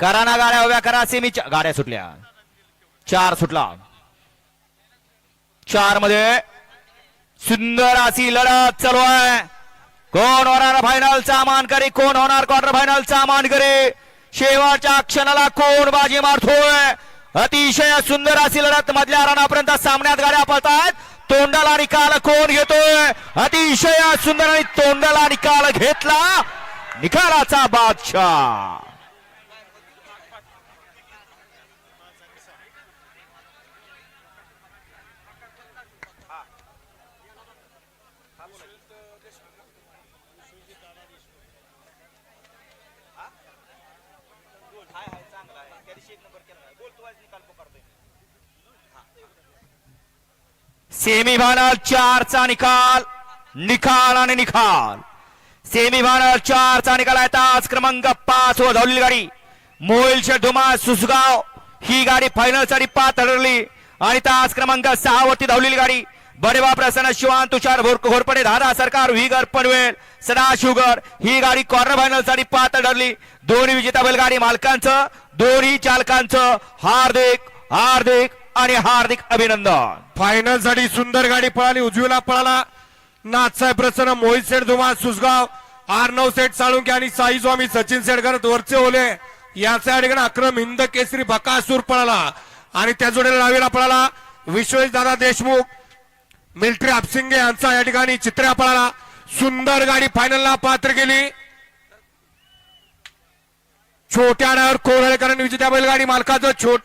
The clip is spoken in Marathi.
करा ना गाड्या उभ्या करा सेमीच्या गाड्या सुटल्या. चार सुटला. चारमध्ये सुंदर अशी लढत चालू आहे. कोण होणार फायनलचा मानकरी? कोण होणार क्वार्टर फायनलचा मानकरी? शेवटच्या क्षणाला कोण बाजी मारतोय? अतिशय सुंदर अशी लढत मधल्या रणापर्यंत सामन्यात गाड्या पळतात तोंडाला निकाल कोण घेतोय? अतिशय सुंदर आणि तोंडाला निकाल घेतला निकालाचा बादशाह. सेमीफायनल चारचा निकाल निकाल आणि निकाल. सेमीफायनल चारचा निकाल आहे. तास क्रमांक पाच वर धावलेली गाडी. मोहिलच्या धुमा सुसगाव. ही गाडी फायनलसाठी पाच ठरली आणि तास क्रमांक सहा वरती धावलेली गाडी. बडेबा प्रसन्न शिवान तुषार भोर- घोरपडे धारा सरकार व्हीगर पनवेल सदा शुगर ही गाडी कॉर्नर फायनलसाठी पात्र ठरली. दोन्ही विजेता बैलगाडी मालकांचं दोन्ही चालकांचं हार्दिक हार्दिक आणि हार्दिक अभिनंदन. फायनलसाठी सुंदर गाडी पळाली उजवीला पळाला. नाथसाहेब प्रसन्न मोहित सेठ धुमा सुसगाव आर्नव सेठ साळुंके आणि साई स्वामी सचिन सेडकर वरचे ओले. याचा या ठिकाणी अक्रम हिंद केसरी बकासूर पळाला. आणि त्या जोडीला लावीला पळाला. विश्वेश दादा देशमुख मिल्ट्री आपसिंगे यांचा या ठिकाणी चित्र्या पळाला सुंदर गाडी फायनलला पात्र केली. छोट्या डावर कोरळेकर विजेत्या बैलगाडी मालकाचं छोट